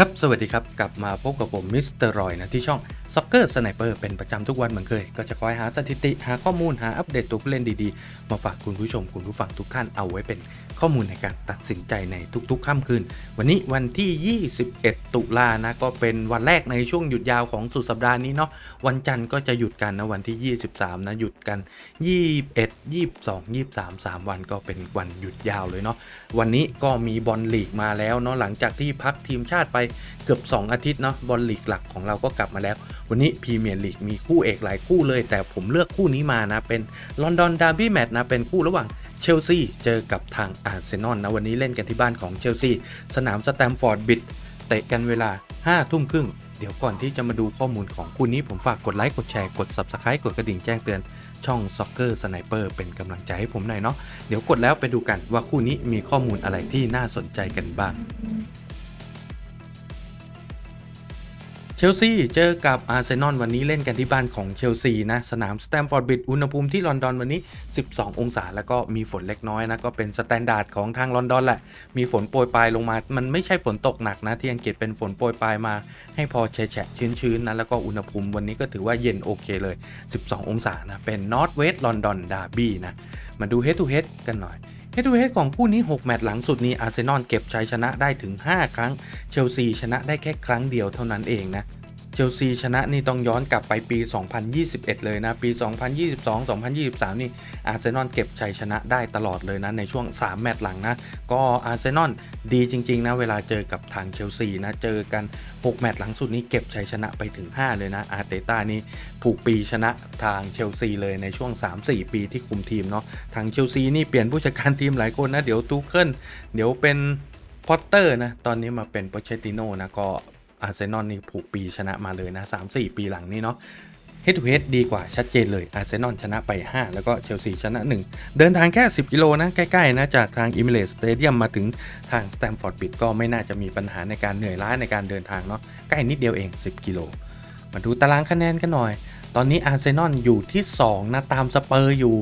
ครับ สวัสดีครับ กลับมาพบกับผมมิสเตอร์รอยนะที่ช่อง Soccer Sniper เป็นประจำทุกวันเหมือนเคย ก็จะคอยหาสถิติ หาข้อมูลหาอัปเดตตัวผู้เล่นดีๆ มาฝากคุณผู้ชมคุณผู้ฟังทุกท่านเอาไว้เป็นข้อมูลในการตัดสินใจในทุกๆค่ำคืน วันนี้วันที่ 21 ตุลานะก็เป็นวันแรกในช่วงหยุดยาวของสุดสัปดาห์นี้เนาะวันจันทร์ก็จะหยุดกันนะวันที่ 23 นะหยุดกัน 21 22 23 3 วันก็เป็นวันหยุดยาวเลยเนาะวันนี้ก็มีบอลลีกมาแล้วเนาะหลังจากที่พักทีมชาติไปเกือบ 2 อาทิตย์เนาะบอลลีกหลักของเราก็กลับมาแล้ววันนี้พรีเมียร์ลีกมีคู่เอกหลายคู่เลย แต่ผมเลือกคู่นี้มานะ เป็นลอนดอนดาร์บี้แมตช์นะ เป็นคู่ระหว่างเชลซีเจอกับทางอาร์เซนอลนะ วันนี้เล่นกันที่บ้านของเชลซีสนามสแตมฟอร์ดบิดเตะกันเวลา5ทุ่มครึ่งเดี๋ยวก่อนที่จะมาดูข้อมูลของคู่นี้ผมฝากกดไลค์กดแชร์กด Subscribe กดกระดิ่งแจ้งเตือนช่อง Soccer Sniper เป็นกำลังใจให้ผมหน่อยเนาะเดี๋ยวกดแล้วไปดูกันว่าคู่นี้มีข้อมูลอะไรที่น่าสนใจกันบ้าง เชลซีเจอกับอาร์เซนอลวันนี้เล่นกันที่บ้านของเชลซีนะสนามสแตมฟอร์ดบิดอุณหภูมิที่ลอนดอนวันนี้ 12 องศาแล้วก็มีฝนเล็กน้อยนะก็เป็นสแตนดาร์ดของทางลอนดอนแหละ มีฝนโปรยปลายลงมา มันไม่ใช่ฝนตกหนักนะ ที่อังกฤษเป็นฝนโปรยปลายมา ให้พอแฉะชื้นๆนะแล้วก็อุณหภูมิวันนี้ก็ถือว่าเย็นโอเคเลย 12 องศานะเป็นนอร์ทเวสต์ลอนดอนดาร์บี้นะมาดูเฮดทูเฮดกันหน่อย เฮดทูเฮดของคู่นี้ 6 แมตช์หลังสุดนี้อาร์เซนอลเก็บชัยชนะได้ถึง 5 ครั้ง เชลซีชนะได้แค่ครั้งเดียวเท่านั้นเองนะ เชลซีชนะนี่ต้องย้อนกลับไปปี 2021 เลยนะ ปี 2022-2023 นี่อาร์เซนอลเก็บชัยชนะได้ตลอดเลยนะ ในช่วง 3 แมตช์หลังนะ ก็อาร์เซนอลดีจริง ๆ นะ เวลาเจอกับทางเชลซีนะ เจอกัน 6 แมตช์หลังสุดนี้เก็บชัยชนะไปถึง 5 เลยนะ อาร์เตต้านี่ผูกปีชนะทางเชลซีเลยในช่วง 3-4 ปีที่คุมทีมเนาะ ทางเชลซีนี่เปลี่ยนผู้จัดการทีมหลายคนนะ เดี๋ยวตูเคิลเดี๋ยวเป็นพอตเตอร์นะ ตอนนี้มาเป็นโปเชติโน่นะ ก็ อาร์เซนอลนี่ผูกปีชนะมาเลยนะ 3-4 ปีหลังนี้เนาะเฮดทูเฮดดีกว่าชัดเจนเลยอาร์เซนอลชนะไป 5 แล้วก็เชลซีชนะ 1 เดินทางแค่ 10 กิโลนะ ใกล้ ๆ นะ จากทางอิมเลสสเตเดียมมาถึงทางสแตมฟอร์ดบิดก็ไม่น่าจะมีปัญหาในการเหนื่อยล้าในการเดินทางเนาะใกล้นิดเดียวเอง 10 กิโล มาดูตารางคะแนนกันหน่อย ตอนนี้อาร์เซนอลอยู่ที่ 2 นะ ตามสเปอร์อยู่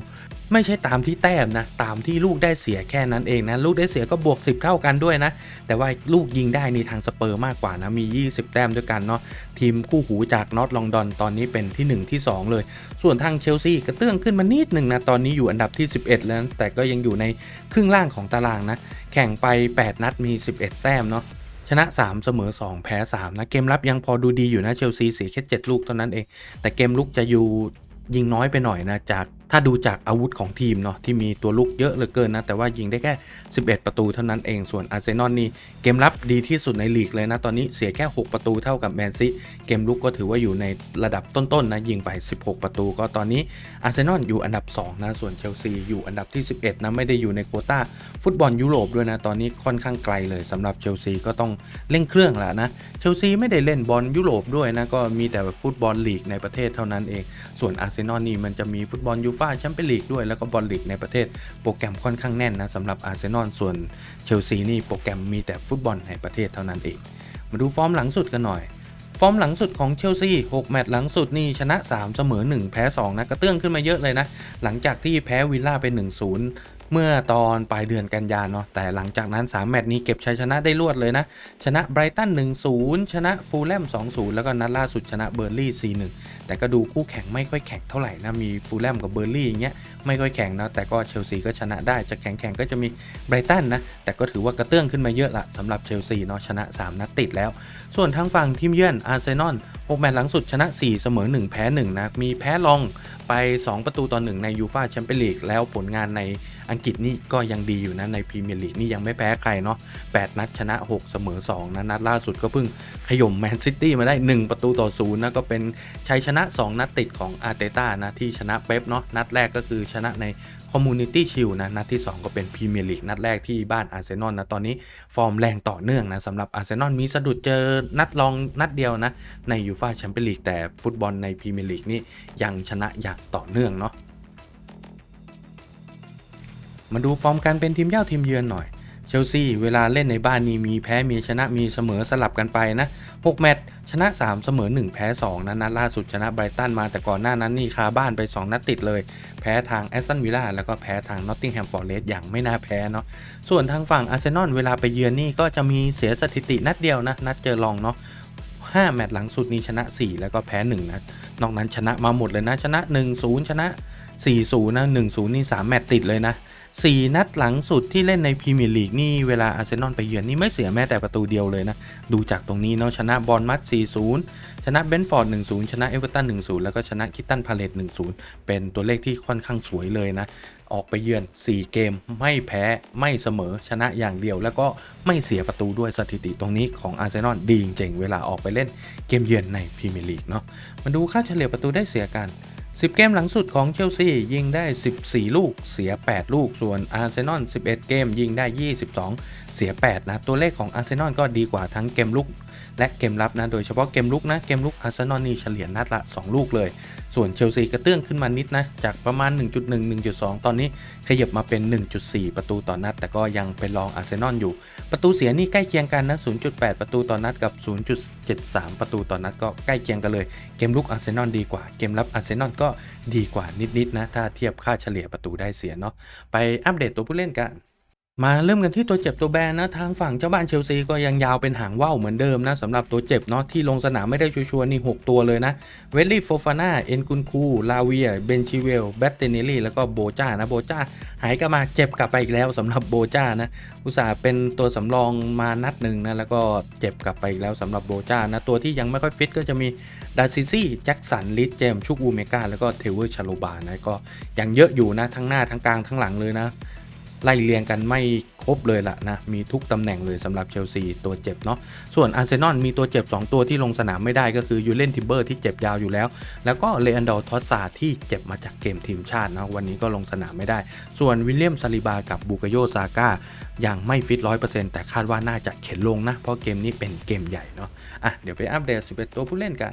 ไม่ใช่ตามที่แต้มนะ ตามที่ลูกได้เสียแค่นั้นเองนะ ลูกได้เสียก็บวก 10 เท่ากันด้วยนะ แต่ว่าลูกยิงได้ในทางสเปอร์มากกว่านะ มี 20 แต้มด้วยกันเนาะทีมคู่หูจากนอตลองดอนตอนนี้เป็นที่ 1 ที่ 2 เลย ส่วนทางเชลซีกระเตื้องขึ้นมานิดหนึ่งนะ ตอนนี้อยู่อันดับที่ 11 แล้ว แต่ก็ยังอยู่ในครึ่งล่างของตารางนะ แข่งไป 8 นัดมี 11 แต้มเนาะชนะ 3 เสมอ 2 แพ้ 3 นะ เกมรับยังพอดูดีอยู่นะเชลซีเสียแค่7ลูกเท่านั้นเอง แต่เกมลุกจะอยู่ยิงน้อยไปหน่อยนะจาก ถ้าดูจากอาวุธของทีมเนาะที่มีตัวลุกเยอะเหลือเกินนะ แต่ว่ายิงได้แค่ 11 ประตูเท่านั้นเองส่วนอาร์เซนอลนี่เกมรับดีที่สุดในลีกเลยนะ ตอนนี้เสียแค่ 6 ประตูเท่ากับแมนซีเกมลุกก็ถือว่าอยู่ในระดับต้นๆนะยิงไป 16 ประตู ก็ตอนนี้อาร์เซนอลอยู่อันดับ 2 นะ ส่วนเชลซีอยู่อันดับที่ 11 นะ ไม่ได้อยู่ในโควต้าฟุตบอลยุโรปด้วยนะ ตอนนี้ค่อนข้างไกลเลยสำหรับเชลซีก็ต้องเร่งเครื่องแหละนะเชลซีไม่ได้เล่นบอลยุโรปด้วยนะก็มีแต่ฟุตบอลลีกในประเทศเท่านั้นเองส่วนอาร์เซนอลนี่มันจะมีฟุตบอลยูฟาแชมเปี้ยนลีกด้วยแล้วก็บอลลีกในประเทศโปรแกรมค่อนข้างแน่นนะสำหรับอาร์เซนอลส่วนเชลซีนี่โปรแกรมมีแต่ฟุตบอลในประเทศเท่านั้นเองมาดูฟอร์มหลังสุดกันหน่อย ฟอร์มหลังสุดของเชลซี6แมตช์หลังสุดนี่ชนะ 3 เสมอ 1 แพ้ 2 นะกระเตื้องขึ้นมาเยอะเลยนะ หลังจากที่แพ้วิลล่าไป 1-0 เมื่อตอนปลายเดือนกันยานเนาะแต่หลังจากนั้น 3 แมตช์นี้เก็บชัยชนะได้รวดเลยนะ ชนะไบรตัน 1-0 ชนะฟูลแลม 2-0 แล้วก็นัดล่าสุดชนะเบอร์ลี่ 4-1 แต่ก็ดูคู่แข่งไม่ค่อยแข่งเท่าไหร่นะ มีฟูลแลมกับเบอร์ลี่อย่างเงี้ยไม่ค่อยแข่งนะแต่ก็เชลซีก็ชนะได้จะแข่งแข่งก็จะมีไบรตันนะแต่ก็ถือว่ากระเตื้องขึ้นมาเยอะละสำหรับเชลซีเนาะชนะ 3 นัดติดแล้ว ส่วนทางฝั่งทีมเยือนอาร์เซนอล6แมตช์หลังสุดชนะ 4 เสมอ 1 แพ้ 1 นะมีแพ้ลองไป 2 ประตูต่อ1ในยูฟาแชมเปี้ยนลีกแล้วผลงานใน อังกฤษนี่ก็ยังดีอยู่นะในพรีเมียร์ลีกนี่ยังไม่แพ้ใครเนาะ8นัดชนะ 6 เสมอ2นะนัดล่าสุดก็เพิ่งขย่มแมนซิตี้มาได้ 1 ประตูต่อ0นะก็เป็นชัยชนะ 2 นัดติดของอาร์เตต้านะที่ชนะเป๊ปเนาะนัดแรกก็คือชนะในคอมมูนิตี้ชิลนะนัดที่ 2 ก็เป็นพรีเมียร์ลีกนัดแรกที่บ้านอาร์เซนอลนะตอนนี้ฟอร์มแรงต่อเนื่องนะสำหรับอาร์เซนอลมีสะดุดเจอนัดรองนัดเดียวนะในยูฟ่าแชมเปี้ยนลีกแต่ฟุตบอลในพรีเมียร์ลีกนี่ยังชนะอย่างต่อเนื่องเนาะ มาดูฟอร์มการเป็นทีมเย่าทีมเยือนหน่อย เชลซีเวลาเล่นในบ้านนี่มีแพ้มีชนะมีเสมอสลับกันไปนะ 6 แมตช์ชนะ 3 เสมอ 1 แพ้ 2 นะนัดล่าสุดชนะไบรตันมาแต่ก่อนหน้านั้นนี่คาบ้านไป 2 นัดติดเลย แพ้ทางแอสตันวิลล่าแล้วก็แพ้ทางนอตติงแฮมฟอร์เรสอย่างไม่น่าแพ้เนาะส่วนทางฝั่งอาร์เซนอลเวลาไปเยือนนี่ก็จะมีเสียสถิตินัดเดียวนะนัดเจอรองเนาะ5 แมตช์หลังสุดนี้ชนะ 4 แล้วก็แพ้ 1 นัด นอกนั้นชนะมาหมดเลยนะ ชนะ 1-0 ชนะ 4-0 นะ 1-0 นี่ 3 แมตช์ติดเลยนะ 4 นัดหลังสุดที่เล่นในพรีเมียร์ลีกนี่เวลาอาร์เซนอลไปเยือนนี่ไม่เสียแม้แต่ประตูเดียวเลยนะ ดูจากตรงนี้เนาะชนะบอลมัด 4-0 ชนะเบนฟอร์ด 1-0 ชนะเอเวอร์ตัน 1-0 แล้วก็ชนะคิตตันพาเลต1-0 เป็นตัวเลขที่ค่อนข้างสวยเลยนะ ออกไปเยือน 4 เกม ไม่แพ้ไม่เสมอชนะอย่างเดียว แล้วก็ไม่เสียประตูด้วยสถิติตรงนี้ของอาร์เซนอลดีจริงเวลาออกไปเล่นเกมเยือนในพรีเมียร์ลีกเนาะมาดูค่าเฉลี่ยประตูได้เสียกัน 10 เกมหลังสุดของเชลซียิงได้ 14 ลูก เสีย 8 ลูก ส่วนอาร์เซนอล 11 เกมยิงได้ 22 เสีย 8 นะ ตัวเลขของอาร์เซนอลก็ดีกว่าทั้งเกมลุกและเกมรับนะ โดยเฉพาะเกมลุกนะ เกมลุกอาร์เซนอลนี่เฉลี่ยนัดละ 2 ลูกเลย ส่วนเชลซีกระเตื้องขึ้นมานิดนะ จากประมาณ 1.1 1.2 ตอนนี้ขยับมาเป็น 1.4 ประตูต่อนัด แต่ก็ยังเป็นรองอาร์เซนอลอยู่ ประตูเสียนี่ใกล้เคียงกันนะ 0.8 ประตูต่อนัดกับ 0.73 ประตูต่อนัดก็ใกล้เคียงกันเลย เกมลุกอาร์เซนอลดีกว่า เกมรับอาร์เซนอลก็ดีกว่านิดๆนะ ถ้าเทียบค่าเฉลี่ยประตูได้เสียเนาะ ไปอัปเดตตัวผู้เล่นกัน มาเริ่มกันที่ตัวเจ็บตัวแบนนะทางฝั่งเจ้าบ้านเชลซีก็ยังยาวเป็นหางว่าวเหมือนเดิมนะสำหรับตัวเจ็บเนาะที่ลงสนามไม่ได้ชัวร์ๆนี่ 6 ตัวเลยนะเวลลี่โฟฟาน่าเอ็นกุนคูลาเวียเบนชิเวลแบตเตเนลลี่แล้วก็โบจ้านะโบจ้าหายกลับมาเจ็บกลับไปอีกแล้วสำหรับโบจ้านะอุตส่าห์เป็นตัวสำรองมานัดหนึ่งนะแล้วก็เจ็บกลับไปอีกแล้วสำหรับโบจ้านะตัวที่ยังไม่ค่อยฟิตก็จะมีดาซิซี่แจ็คสันลิสเจมชุกอูเมกาแล้วก็เทเวอร์ชาโลบานะก็ยังเยอะอยู่นะทั้งหน้าทั้งกลางทั้งหลังเลยนะ ไล่เรียงกันไม่ครบเลยล่ะนะมีทุกตำแหน่งเลยสำหรับเชลซีตัวเจ็บเนาะส่วนอาร์เซนอลมีตัวเจ็บ 2 ตัวที่ลงสนามไม่ได้ก็คือยูเลนทิเบอร์ที่เจ็บยาวอยู่แล้ว แล้วก็เลอันดอร์ทอสซาที่เจ็บมาจากเกมทีมชาตินะวันนี้ก็ลงสนามไม่ได้ ส่วนวิลเลียมซาลิบากับบูกโยซาก้ายังไม่ฟิต100%แต่คาดว่าน่าจะเข็นลงนะ เพราะเกมนี้เป็นเกมใหญ่เนาะอะเดี๋ยวไปอัปเดต11ตัวผู้เล่นกัน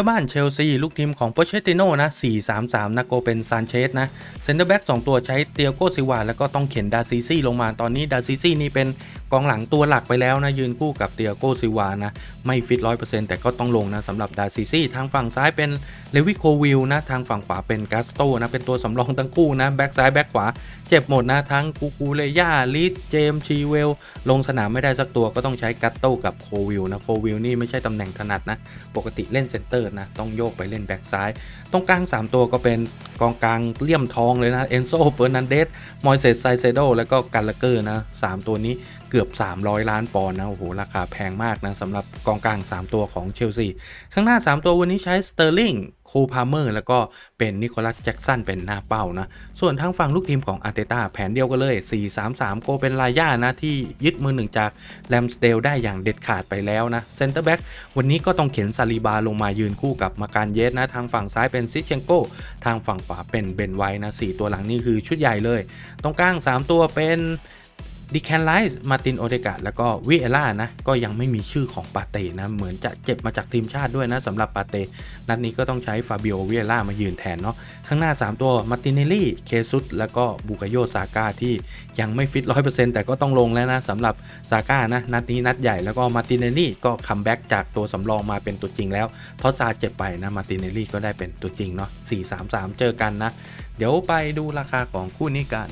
จ้าบ้านเชลซีลูกทีมของโปเชติโน่นะ4-3-3นะโกเป็นซานเชสนะเซนเตอร์แบ็ก2ตัวใช้เตียโกซิวาแล้วก็ต้องเข็นดาซิซี่ลงมาตอนนี้ดาซิซี่นี่เป็น กองหลังตัวหลักไปแล้วนะ ยืนคู่กับเตียโกซิวานะ ไม่ฟิต100%แต่ก็ต้องลงนะสำหรับดาซิซี่ ทางฝั่งซ้ายเป็นเลวิโควิลนะ ทางฝั่งขวาเป็นกัสโตนะ เป็นตัวสำรองทั้งคู่นะ แบ็กซ้ายแบ็กขวา เจ็บหมดนะ ทั้งกูกูเลย่าลิสเจมชีเวล ลงสนามไม่ได้สักตัวก็ต้องใช้กัตโตกับโควิลนะ โควิลนี่ไม่ใช่ตำแหน่งถนัดนะ ปกติเล่นเซนเตอร์นะ ต้องโยกไปเล่นแบ็กซ้าย ตรงกลาง 3 ตัวก็เป็นกองกลางเลี่ยมทองเลยนะ เอนโซเฟอร์นันเดส มอยเซสไซเซโด แล้วก็กันลเกอร์นะ 3 ตัวนี้เกืือบ 300 ล้านปอนด์นะ โอ้โห ราคาแพงมากนะสำหรับกองกลาง 3 ตัวของเชลซี ข้างหน้า 3 ตัววันนี้ใช้สเตอร์ลิงโคพาเมอร์ แล้วก็เป็นนิโคลัสแจ็กสันเป็นหน้าเป้านะ ส่วนทางฝั่งลูกทีมของอาร์เตต้าแผนเดียวกันเลย 4-3-3 โกเป็นลายานะ ที่ยึดมือหนึ่งจากแรมสเดลได้อย่างเด็ดขาดไปแล้วนะเซนเตอร์แบ็กวันนี้ก็ต้องเข็นซาลีบาลงมายืนคู่กับมาการเยสนะ ทางฝั่งซ้ายเป็นซิเชนโกทางฝั่งขวาเป็นเบนไวนะสตัวหลังนี่คือชุดใหญ่เลย ตรงกลาง 3 ตัวเป็น ดิแคนไลส์มาตินโอเดกาแล้วก็วิเอล่านะ ก็ยังไม่มีชื่อของปาเต้นะ เหมือนจะเจ็บมาจากทีมชาติด้วยนะสำหรับปาเต้นัดนี้ก็ต้องใช้ฟาบิโอวิเอล่ามายืนแทนเนาะข้างหน้า 3 ตัวมาตินเนลลี่เคซุสแล้วก็บูกาโยซาก้าที่ยังไม่ฟิต 100%แต่ก็ต้องลงแล้วนะสำหรับซาก้านะนัดนี้นัดใหญ่แล้วก็มาตินเนลลี่ก็คัมแบ็กจากตัวสำรองมาเป็นตัวจริงแล้วทอซาเจ็บไปนะมาตินเนลลี่ก็ได้เป็นตัวจริงเนาะ4-3-3 เจอกันนะ เดี๋ยวไปดูราคาของคู่นี้กัน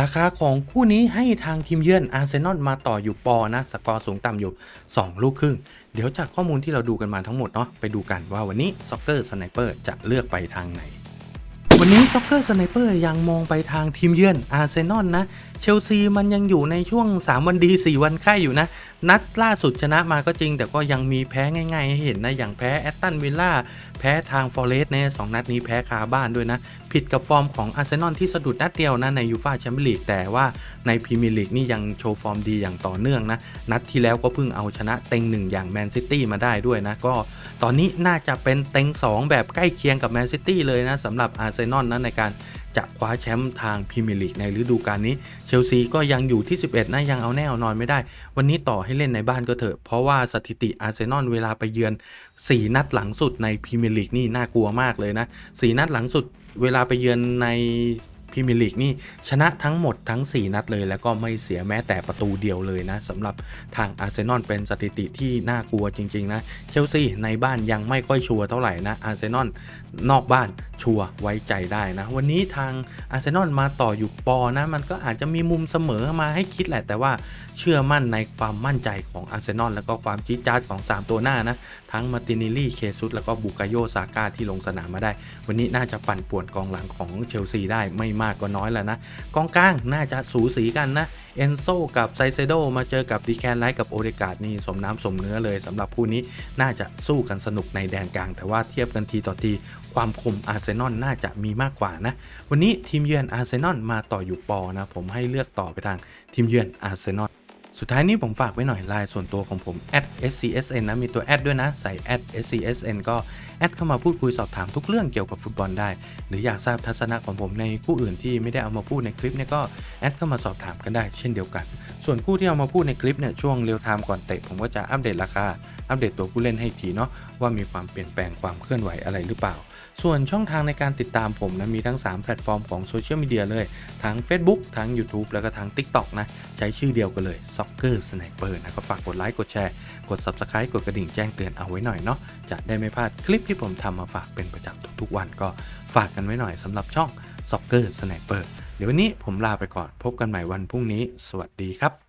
ราคาของคู่นี้ให้ทางทีมเยือนอาร์เซนอลมาต่ออยู่ปอนะ สกอร์สูงต่ำอยู่ 2 ลูกครึ่ง เดี๋ยวจากข้อมูลที่เราดูกันมาทั้งหมดเนาะไปดูกันว่าวันนี้ซ็อกเกอร์สไนเปอร์จะเลือกไปทางไหนวันนี้ซ็อกเกอร์สไนเปอร์ยังมองไปทางทีมเยือนอาร์เซนอลนะ เชลซีมันยังอยู่ในช่วง 3 วันดี 4 วันไข่อยู่นะ นัดล่าสุดชนะมาก็จริง แต่ก็ยังมีแพ้ง่ายๆให้เห็นนะ อย่างแพ้แอตตันวิลล่าแพ้ทางฟอร์เรสต์เนี่ยสองนัดนี้แพ้คาบ้านด้วยนะ ผิดกับฟอร์มของอาร์เซนอลที่สะดุดนัดเดียวนะในยูฟาแชมเปี้ยนลีกแต่ว่าในพรีเมียร์ลีกนี่ยังโชว์ฟอร์มดีอย่างต่อเนื่องนะ นัดที่แล้วก็เพิ่งเอาชนะเต็งหนึ่งอย่างแมนซิตี้มาได้ด้วยนะก็ตอนนี้น่าจะเป็นเต็ง2 แบบใกล้เคียงกับแมนซิตี้เลยนะสำหรับอาร์เซนอลนะในการ จะคว้าแชมป์ทางพรีเมียร์ลีกในฤดูกาลนี้ เชลซีก็ยังอยู่ที่ 11 นะ ยังเอาแน่เอานอนไม่ได้ วันนี้ต่อให้เล่นในบ้านก็เถอะ เพราะว่าสถิติอาร์เซนอลเวลาไปเยือน 4 นัดหลังสุดในพรีเมียร์ลีกนี่น่ากลัวมากเลยนะ 4 นัดหลังสุดเวลาไปเยือนใน พรีเมียร์ลีกนี่ชนะทั้งหมดทั้ง 4 นัดเลย แล้วก็ไม่เสียแม้แต่ประตูเดียวเลยนะสำหรับทางอาร์เซนอลเป็นสถิติที่น่ากลัวจริง ๆ นะ เชลซีในบ้านยังไม่ค่อยชัวร์เท่าไหร่นะอาร์เซนอลนอกบ้านชัวร์ไว้ใจได้นะ วันนี้ทางอาร์เซนอลมาต่ออยู่ปอนะมันก็อาจจะมีมุมเสมอมาให้คิดแหละ แต่ว่าเชื่อมั่นในความมั่นใจของอาร์เซนอลแล้วก็ความจี๊ดจ๊าดของ 3 ตัวหน้านะทั้งมาตินิลลี่เคซุสแล้วก็บูกาโยซาก้าที่ลงสนามมาได้ วันนี้น่าจะปั่นป่วนกองหลังของเชลซีได้ไม่มากากก็น้อยแล้วนะกองกลางน่าจะสูสีกันนะเอนโซกับไซเซโดมาเจอกับดีแคนไลท์กับโอเดกาดนี่สมน้ำสมเนื้อเลยสำหรับคู่นี้น่าจะสู้กันสนุกในแดนกลาง แต่ว่าเทียบกันทีต่อทีความคมอาร์เซนอลน่าจะมีมากกว่านะ วันนี้ทีมเยือนอาร์เซนอลมาต่ออยู่ปอนะ ผมให้เลือกต่อไปทางทีมเยือนอาร์เซนอล สุดท้ายนี้ผมฝากไว้หน่อยไลน์ส่วนตัวของผม @scsn นะ มีตัวแอดด้วยนะ ใส่ @scsn ก็แอดเข้ามาพูดคุยสอบถามทุกเรื่องเกี่ยวกับฟุตบอลได้ หรืออยากทราบทัศนะของผมในคู่อื่นที่ไม่ได้เอามาพูดในคลิปเนี่ยก็แอดเข้ามาสอบถามกันได้เช่นเดียวกัน ส่วนคู่ที่เอามาพูดในคลิปเนี่ยช่วงเรียลไทม์ก่อนเตะผมก็จะอัปเดตราคา อัปเดตตัวผู้เล่นให้ทีเนาะว่ามีความเปลี่ยนแปลงความเคลื่อนไหวอะไรหรือเปล่า ส่วนช่องทางในการติดตามผมนะมีทั้ง 3 แพลตฟอร์มของโซเชียลมีเดียเลย ทั้ง Facebook ทั้ง YouTube แล้วก็ทั้ง TikTok นะ ใช้ชื่อเดียวกันเลย Soccer Sniper นะก็ฝากกดไลค์กดแชร์ กด Subscribe กดกระดิ่งแจ้งเตือนเอาไว้หน่อยเนาะจะได้ไม่พลาดคลิปที่ผมทำมาฝากเป็นประจำทุกๆวันก็ฝากกันไว้หน่อยสำหรับช่อง Soccer Sniper เดี๋ยววันนี้ผมลาไปก่อนพบกันใหม่วันพรุ่งนี้ สวัสดีครับ